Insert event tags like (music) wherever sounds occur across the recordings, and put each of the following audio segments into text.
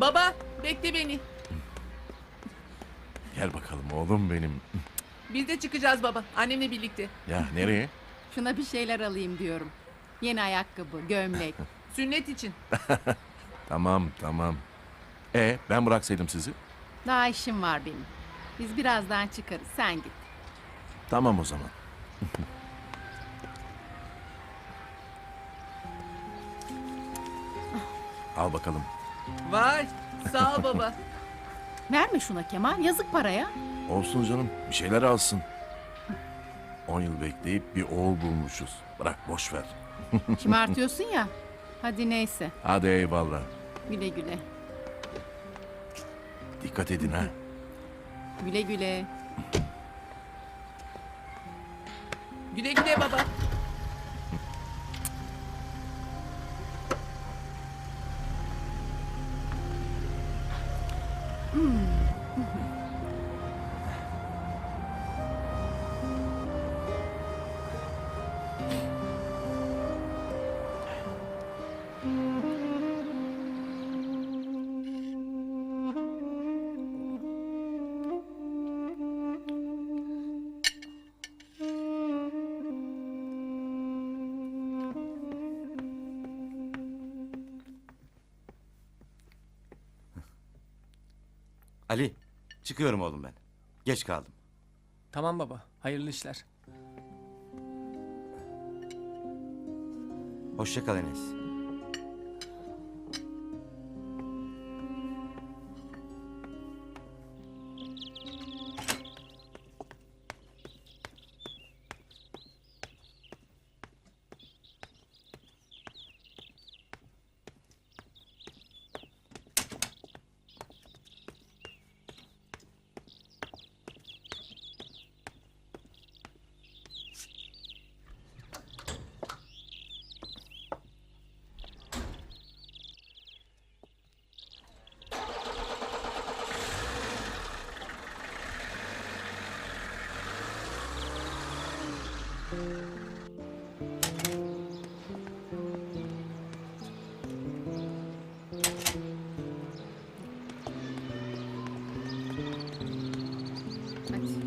Baba bekle beni. Gel bakalım oğlum benim. Biz de çıkacağız baba. Annemle birlikte. Ya nereye? Şuna bir şeyler alayım diyorum. Yeni ayakkabı, gömlek. (laughs) Sünnet için. (laughs) Tamam tamam. E ben bıraksaydım sizi. Daha işim var benim. Biz birazdan çıkarız. Sen git. Tamam o zaman. (laughs) Al bakalım. Vay sağ ol baba. Verme şuna Kemal. Yazık paraya. Olsun canım bir şeyler alsın. 10 yıl bekleyip bir oğul bulmuşuz. Bırak boş ver. (laughs) Şımartıyorsun ya. Hadi neyse. Hadi eyvallah. Güle güle. Dikkat edin ha. Güle. Güle Ali, çıkıyorum oğlum ben. Geç kaldım. Tamam baba. Hayırlı işler. Hoşça kal Enes. Hadi.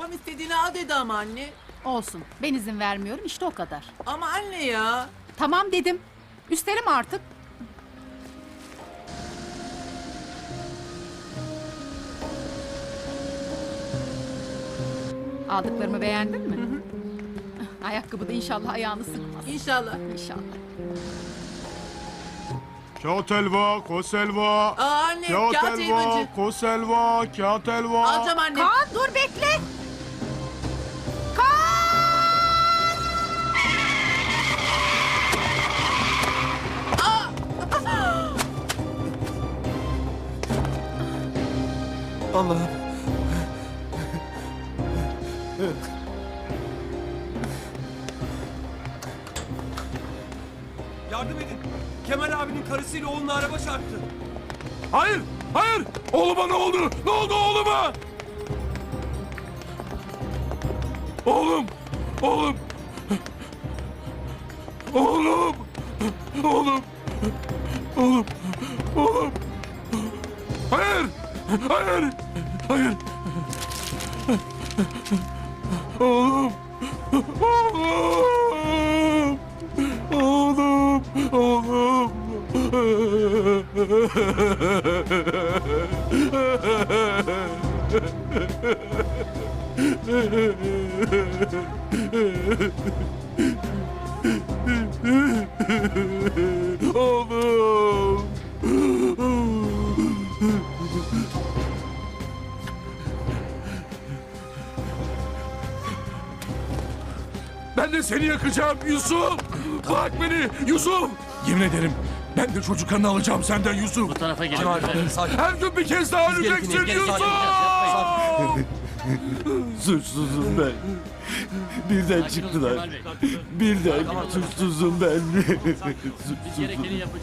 Babam istediğini al dedi ama anne. Olsun. Ben izin vermiyorum. İşte o kadar. Ama anne ya. Tamam dedim. Üstelim artık. Aldıklarımı beğendin mi? Ayakkabı da inşallah ayağını sıkmaz. İnşallah. İnşallah. Kağıt helva, kos helva. Aa anne Kağıt kağıt helva, helvacı. kos kağıt. Alacağım anne. Kaan dur bekle. Allah'ım. Yardım edin. Kemal abinin karısıyla oğlunu araba çarptı. Hayır! Hayır! Oğluma ne oldu? Ne oldu oğluma? Oğlum! Oğlum! Oğlum! Oğlum! Oğlum! Oğlum! Hayır! Hayır! Hayır! Oğlum! Oğlum! Oğlum! Oğlum! Oğlum! Ben de seni yakacağım Yusuf. Bırak beni Yusuf. Yemin ederim ben de çocuk kanını alacağım senden Yusuf. Bu tarafa gelin. Lütfen. sakin. Her gün bir kez daha öleceksin Yusuf. sakin (laughs) Suçsuzum ben. Birden Sakin olun çıktılar. Birden suçsuzum ben.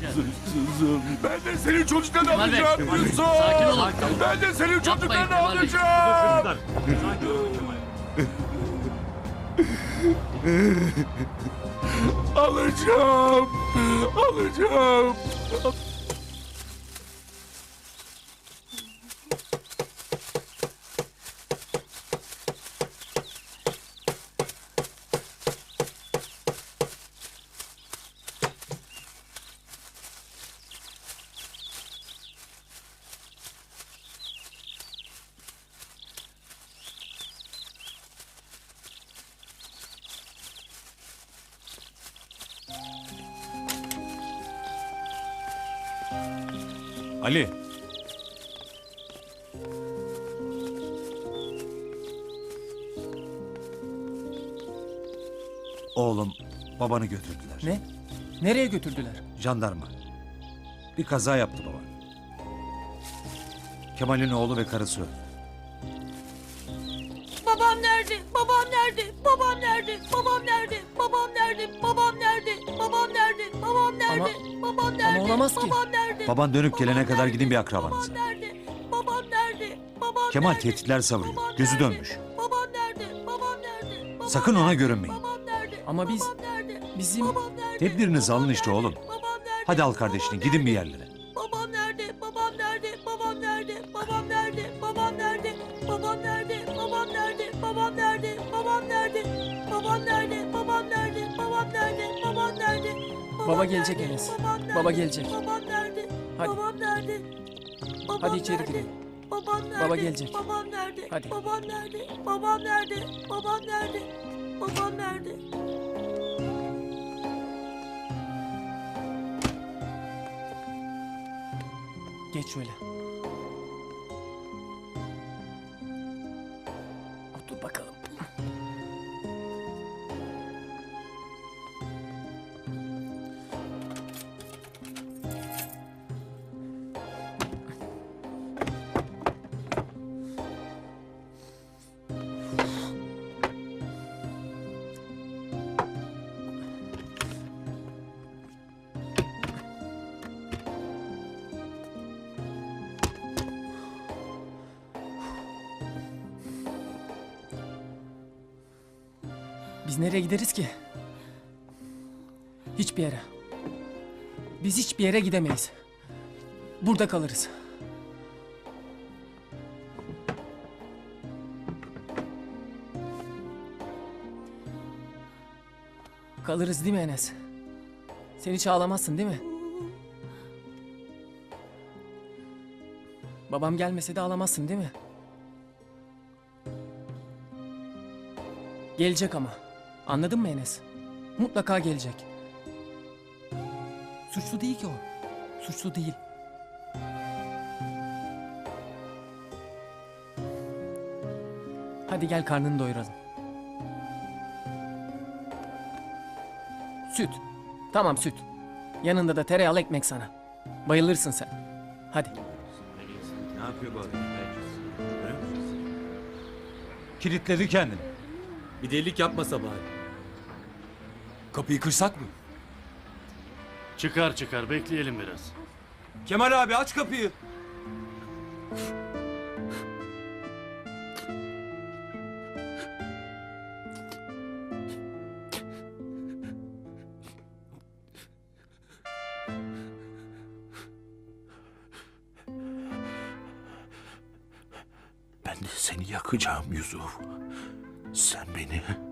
Suçsuzum. Ben de senin çocuklarını Kemal alacağım Kemal Bey, Yusuf. sakin olun. Ben de senin çocuklarını Kemal Bey. alacağım. Alacağım. Alacağım. Ali. Oğlum babanı götürdüler. Ne? Nereye götürdüler? Jandarma. Bir kaza yaptı baba. Kemal'in oğlu ve karısı öldü. Nerede? Babam nerede? Babam nerede? Babam nerede? Babam nerede? Babam nerede? Babam nerede? Babam nerede? olamaz ki. Babam nerede? Baban dönüp gelene Babam kadar nerede? gidin bir akrabanıza. Babam nerede? Babam nerede? Babam Kemal nerede? tehditler savuruyor. Babam Gözü nerede? dönmüş. Babam nerede? Babam nerede? Babam Sakın ona nerede? görünmeyin. Babam nerede? Ama biz- Babam nerede? bizim- Babam nerede? Tedbirinizi alın Babam işte nerede? oğlum. Babam nerede? Hadi al Babam kardeşini nerede? gidin bir yerlere. Baba gelecek? Enes. Baba gelecek. Babam nerede? Hadi. Babam nerede? Babam Hadi içeri nerede? girelim. Babam nerede? Baba gelecek. Babam nerede? Hadi. Babam nerede? Babam nerede? Babam nerede? Babam nerede? Geç şöyle. Nereye gideriz ki? Hiçbir yere. Biz hiçbir yere gidemeyiz. Burada kalırız. Kalırız değil mi Enes? Sen hiç ağlamazsın değil mi? Babam gelmese de ağlamazsın değil mi? Gelecek ama. Anladın mı Enes? Mutlaka gelecek. Suçlu değil ki o. Suçlu değil. Hadi gel karnını doyuralım. Süt. Tamam süt. Yanında da tereyağlı ekmek sana. Bayılırsın sen. Hadi. Ne yapıyor bu adam? Kilitledi kendini. Bir delilik yapmasa bari. Kapıyı kırsak mı? Çıkar çıkar bekleyelim biraz. Kemal abi aç kapıyı. Ben de seni yakacağım Yusuf. Sen beni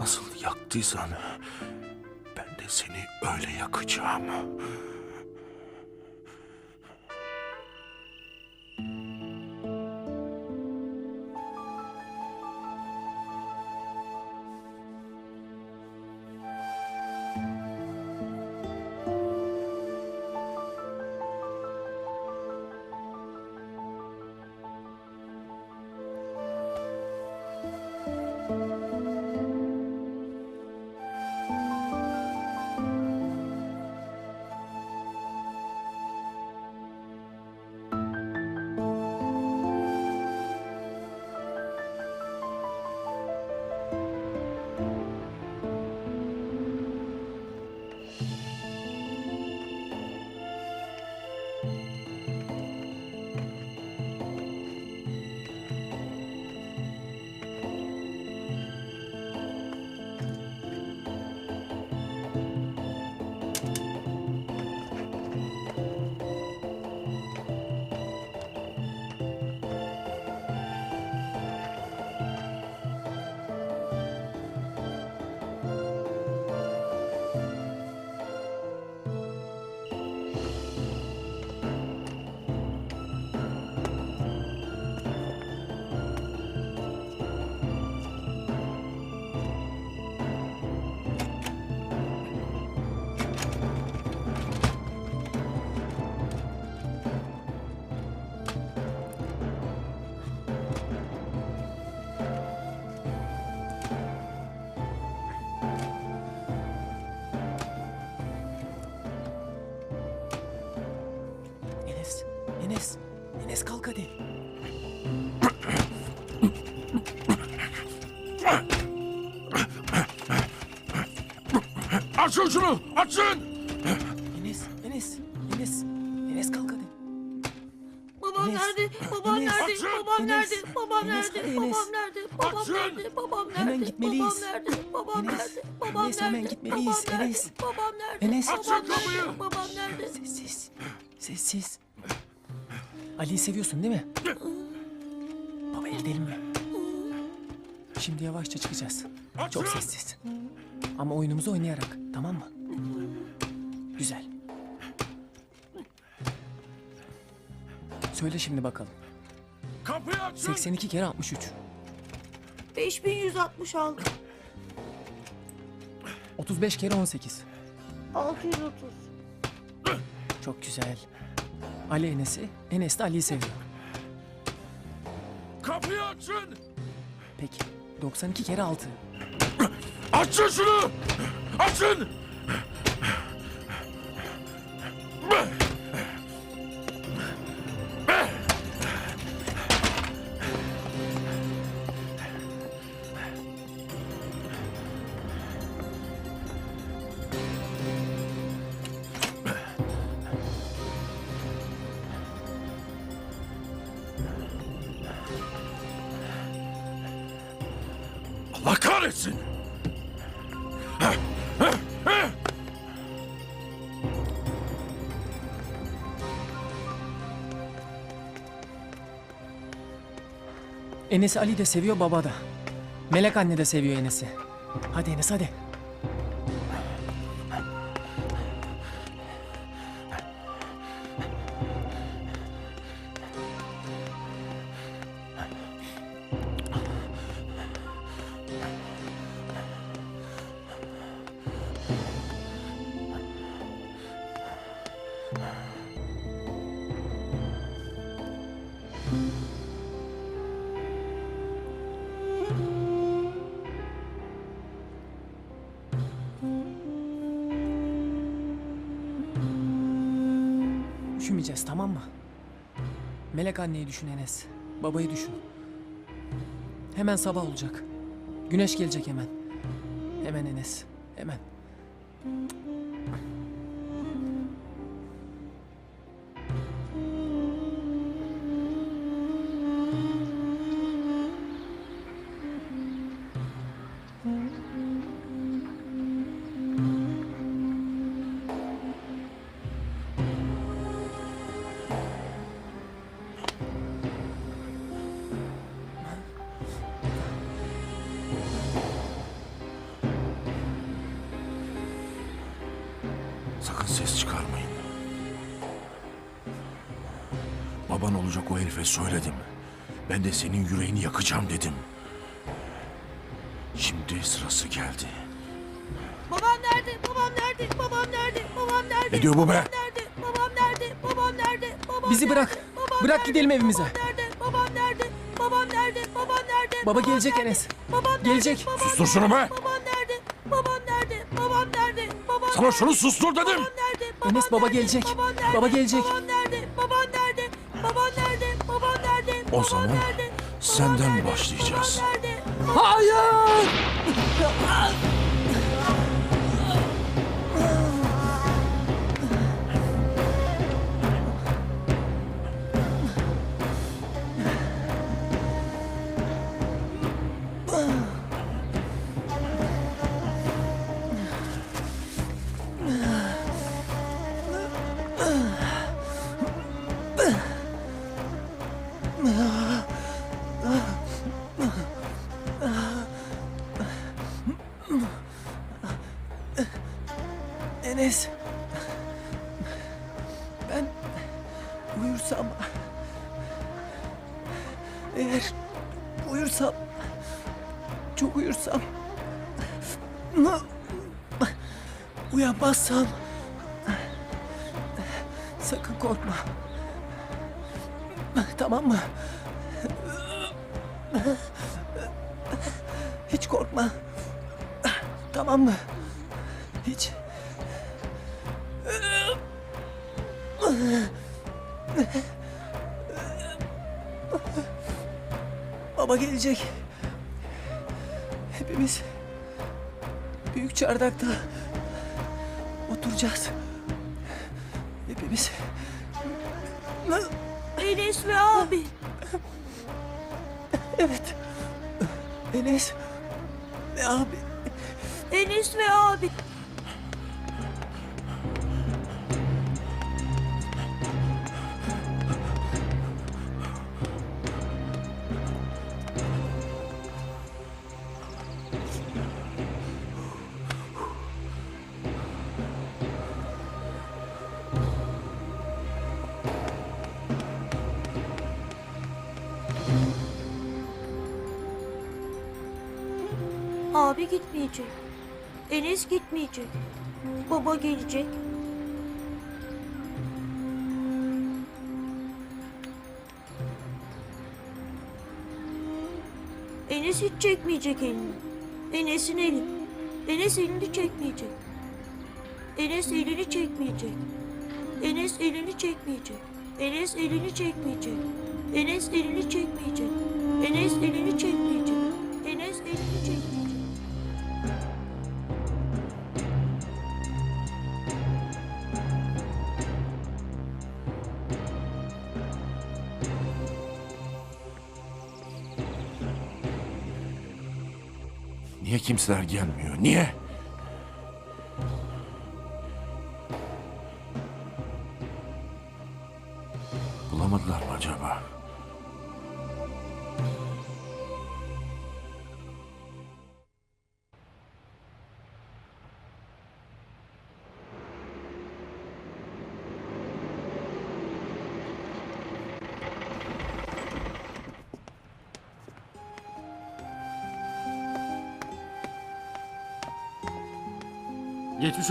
nasıl yaktıysan ben de seni öyle yakacağım. Şunu! Açın! Enes, Enes, Enes, Enes kalk hadi. Babam Enes, nerede? Babam Enes, nerede? açın. Babam Enes, nerede? Babam Enes, nerede? hadi Babam Enes. nerede? Babam Açın. nerede? Babam nerede? Hemen gitmeliyiz. Babam nerede? Babam Enes, nerede? Babam Enes, hemen nerede? gitmeliyiz. Babam nerede? Enes. Babam nerede? Enes. Babam Açın nerede? kapıyı. Babam nerede? Sessiz, sessiz. Ali'yi seviyorsun değil mi? Baba el değil mi? Şimdi yavaşça çıkacağız. Çok sessiz. Ama oyunumuzu oynayarak, tamam mı? Güzel. Söyle şimdi bakalım. Kapıyı açın! 82 kere 63. 5166. 35 kere 18. 630. Çok güzel. Ali Enes'i, Enes de Ali'yi seviyor. Kapıyı açın! Peki. 92 kere 6. Açın şunu! Açın! Allah kahretsin! Enes'i Ali de seviyor baba da. Melek anne de seviyor Enes'i. Hadi Enes hadi. Üşümeyeceğiz tamam mı? Melek anneyi düşün Enes. Babayı düşün. Hemen sabah olacak. Güneş gelecek hemen. Hemen Enes. Hemen. Herife söyledim. Ben de senin yüreğini yakacağım dedim. Şimdi sırası geldi. Babam nerede? Babam nerede? Babam nerede? Babam nerede? Ne diyor bu be? Babam nerede? Babam nerede? Babam nerede? Babam Bizi nerede? bırak. Babam Bırak nerede? gidelim evimize. Babam nerede? Babam nerede? Babam nerede? Babam nerede? Baba Babam gelecek nerede? Enes. Babam? Gelecek. Babam Sustur şunu be! Babam nerede? Babam nerede? Babam nerede? Babam Sana şunu sustur dedim! Babam nerede? Babam Enes, baba nerede? gelecek. Babam nerede? Baba gelecek. Babam nerede? Babam nerede? Babam nerede? O zaman senden başlayacağız. Hayır! Enes. Ben uyursam eğer uyursam çok uyursam uyanmazsam sakın korkma. Tamam mı? Hiç korkma. Tamam mı? Hiç. Baba gelecek. Hepimiz büyük çardakta oturacağız. Hepimiz. Enes ve abi. Evet. Enes ve abi. Enes ve abi. Abi gitmeyecek. Enes gitmeyecek. Baba gelecek. Enes hiç çekmeyecek elini. Enes'in eli. Enes elini çekmeyecek. Enes elini çekmeyecek. Enes elini çekmeyecek. Enes elini çekmeyecek. Enes elini çekmeyecek. Enes elini çekmeyecek. Enes elini çekmeyecek. Niye kimseler gelmiyor? Niye?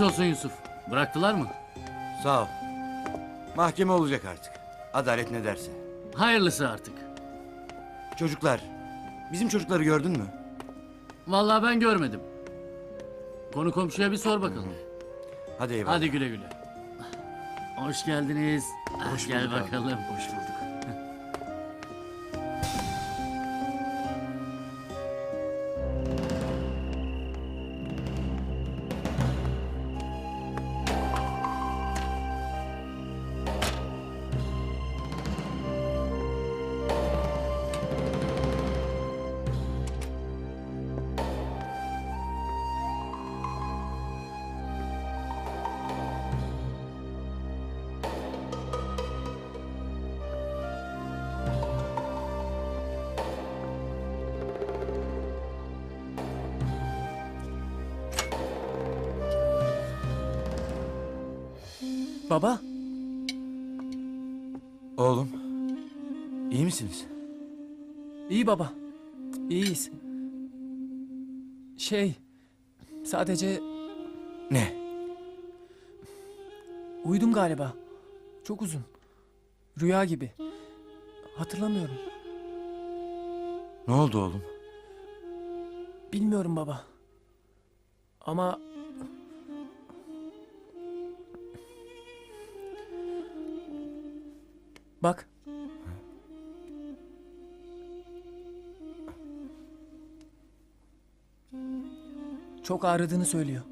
Geçmiş olsun Yusuf. Bıraktılar mı? Sağ ol. Mahkeme olacak artık. Adalet ne derse. Hayırlısı artık. Çocuklar. Bizim çocukları gördün mü? Vallahi ben görmedim. Konu komşuya bir sor bakalım. Hadi eyvallah. Hadi güle güle. Hoş geldiniz. Hoş Gel bakalım. Hoş bulduk. Baba, Oğlum. iyi misiniz? iyi baba. İyiyiz. Şey, sadece Ne? uyudum galiba. Çok uzun. Rüya gibi. Hatırlamıyorum. Ne oldu oğlum? Bilmiyorum baba. Ama Bak. Çok ağrıdığını söylüyor.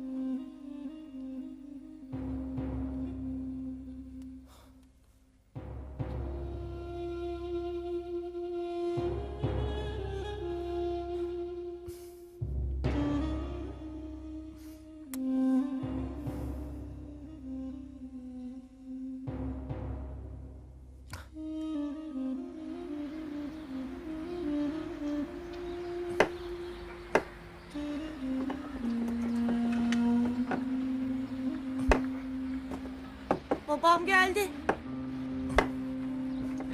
Babam geldi.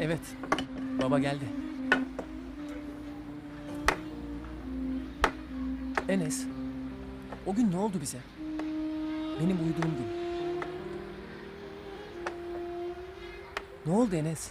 Evet. Baba geldi. Enes. O gün ne oldu bize? Benim uyuduğum gün. Ne oldu Enes?